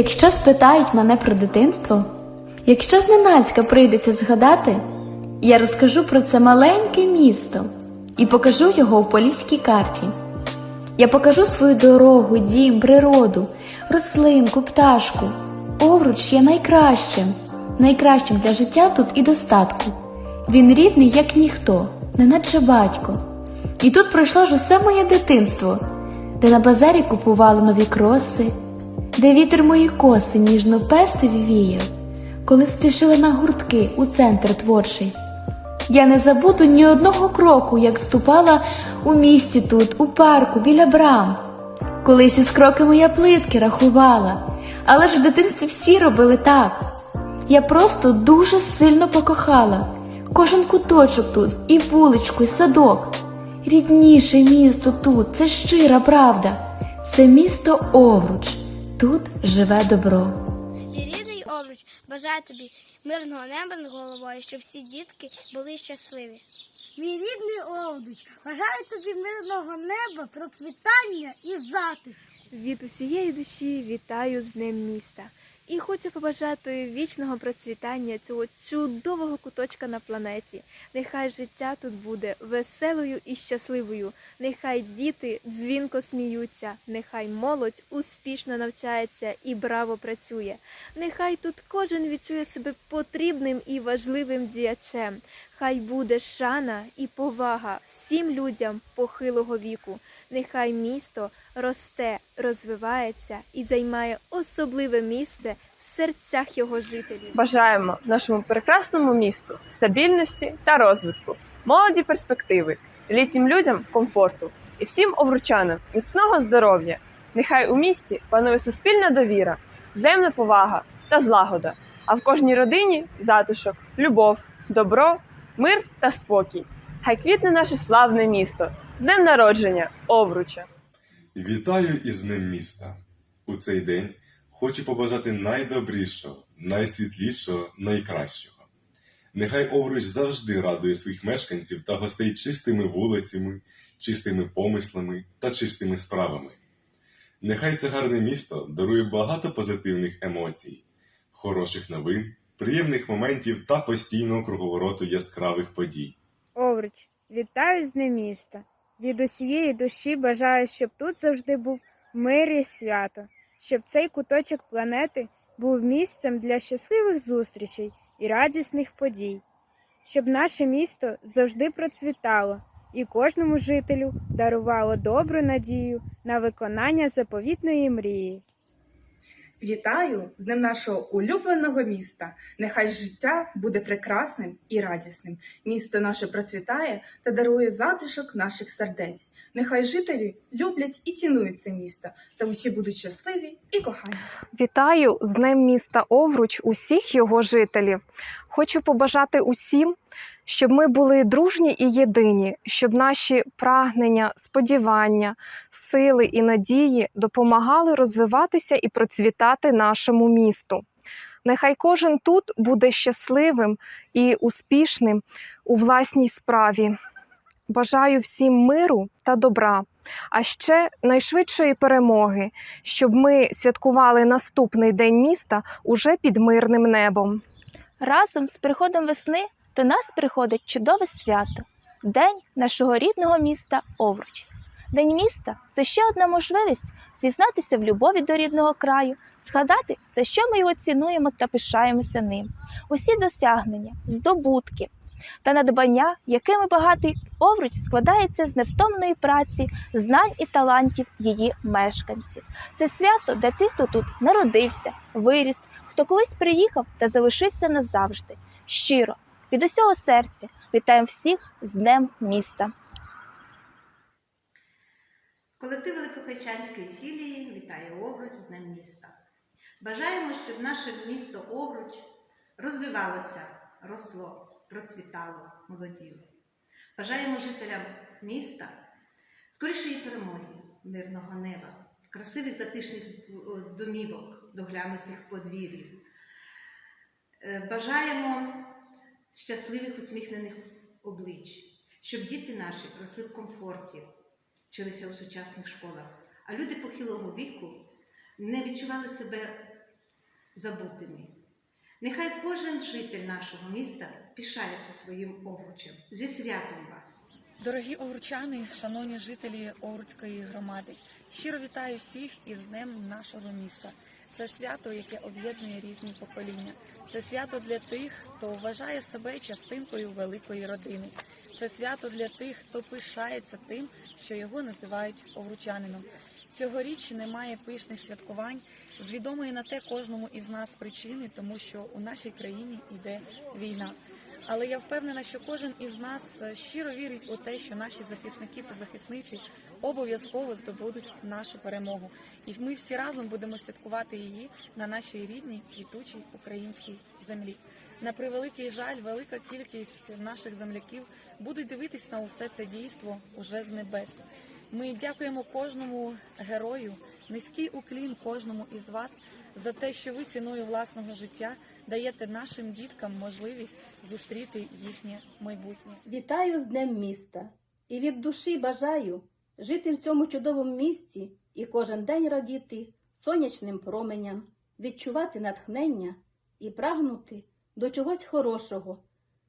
Якщо спитають мене про дитинство, якщо зненацька прийдеться згадати, я розкажу про це маленьке місто і покажу його в поліській карті. Я покажу свою дорогу, дім, природу, рослинку, пташку. Овруч є найкращим, найкращим для життя тут і достатку. Він рідний, як ніхто, неначе батько. І тут пройшло ж усе моє дитинство, де на базарі купували нові кроси, де вітер мої коси ніжно пестив віяв, коли спішила на гуртки у центр творчий. Я не забуду ні одного кроку, як ступала у місті тут, у парку, біля брам. Колись із кроками я плитки рахувала, але ж в дитинстві всі робили так. Я просто дуже сильно покохала кожен куточок тут, і вуличку, і садок. Рідніше місто тут, це щира правда. Це місто Овруч. Тут живе добро. Мій рідний обруч бажаю тобі мирного неба над головою, щоб всі дітки були щасливі. Мій рідний Овдуч, бажаю тобі мирного неба, процвітання і затишку. Від усієї душі вітаю з Днем міста і хочу побажати вічного процвітання цього чудового куточка на планеті. Нехай життя тут буде веселою і щасливою. Нехай діти дзвінко сміються, нехай молодь успішно навчається і браво працює. Нехай тут кожен відчує себе потрібним і важливим діячем. Хай буде шана і повага всім людям похилого віку. Нехай місто росте, розвивається і займає особливе місце в серцях його жителів. Бажаємо нашому прекрасному місту стабільності та розвитку, молоді перспективи, літнім людям комфорту і всім овручанам міцного здоров'я. Нехай у місті панує суспільна довіра, взаємна повага та злагода, а в кожній родині затишок, любов, добро, мир та спокій. Хай квітне наше славне місто з днем народження, Овруча! Вітаю із Днем міста. У цей день хочу побажати найдобрішого, найсвітлішого, найкращого. Нехай Овруч завжди радує своїх мешканців та гостей чистими вулицями, чистими помислами та чистими справами. Нехай це гарне місто дарує багато позитивних емоцій, хороших новин, приємних моментів та постійного круговороту яскравих подій. Овруч, вітаю з Днем міста. Від усієї душі бажаю, щоб тут завжди був мир і свято, щоб цей куточок планети був місцем для щасливих зустрічей і радісних подій, щоб наше місто завжди процвітало і кожному жителю дарувало добру надію на виконання заповітної мрії. Вітаю з днем нашого улюбленого міста. Нехай життя буде прекрасним і радісним. Місто наше процвітає та дарує затишок наших сердець. Нехай жителі люблять і цінують це місто, та усі будуть щасливі і кохані. Вітаю з Днем міста Овруч усіх його жителів. Хочу побажати усім, щоб ми були дружні і єдині, щоб наші прагнення, сподівання, сили і надії допомагали розвиватися і процвітати нашому місту. Нехай кожен тут буде щасливим і успішним у власній справі. Бажаю всім миру та добра, а ще найшвидшої перемоги, щоб ми святкували наступний день міста уже під мирним небом. Разом з приходом весни до нас приходить чудове свято День нашого рідного міста Овруч. День міста це ще одна можливість зізнатися в любові до рідного краю, згадати, за що ми його цінуємо та пишаємося ним. Усі досягнення, здобутки та надбання, якими багатий Овруч складається з невтомної праці, знань і талантів її мешканців. Це свято для тих, хто тут народився, виріс, хто колись приїхав та залишився назавжди. Щиро, від усього серця вітаємо всіх з Днем міста. Колектив Великохайчанської філії вітає Овруч з Днем міста. Бажаємо, щоб наше місто Овруч розвивалося, росло, процвітало, молоділо. Бажаємо жителям міста скорішої перемоги, мирного неба, красивих затишних домівок, доглянутих подвір'їв. Е, Бажаємо щасливих усміхнених облич, щоб діти наші росли в комфорті, вчилися у сучасних школах, а люди похилого віку не відчували себе забутими. Нехай кожен житель нашого міста пишається своїм овочем Зі святом вас! Дорогі овручани, шановні жителі Овруцької громади, щиро вітаю всіх із Днем нашого міста. Це свято, яке об'єднує різні покоління. Це свято для тих, хто вважає себе частинкою великої родини. Це свято для тих, хто пишається тим, що його називають овручанином. Цьогоріч немає пишних святкувань з відомої на те кожному із нас причини, тому що у нашій країні йде війна. Але я впевнена, що кожен із нас е, щиро вірить у те, що наші захисники та захисниці обов'язково здобудуть нашу перемогу, і ми всі разом будемо святкувати її на нашій рідній квітучій українській землі. На превеликий жаль, велика кількість наших земляків будуть дивитись на усе це дійство уже з небес. Ми дякуємо кожному герою, низький уклін кожному із вас за те, що ви ціною власного життя даєте нашим діткам можливість зустріти їхнє майбутнє. Вітаю з Днем міста і від душі бажаю жити в цьому чудовому місці і кожен день радіти сонячним променям, відчувати натхнення і прагнути до чогось хорошого.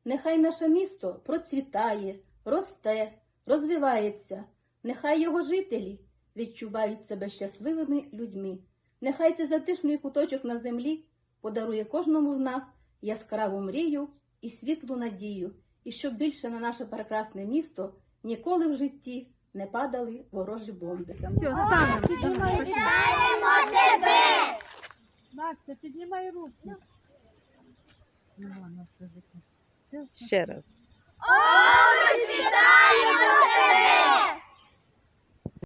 Нехай наше місто процвітає, росте, розвивається, нехай його жителі відчувають себе щасливими людьми. Нехай цей затишний куточок на землі подарує кожному з нас яскраву мрію і світлу надію, і щоб більше на наше прекрасне місто ніколи в житті не падали ворожі бомби. Настя, піднімай руки. Ще раз. Овруч, вітаємо тебе!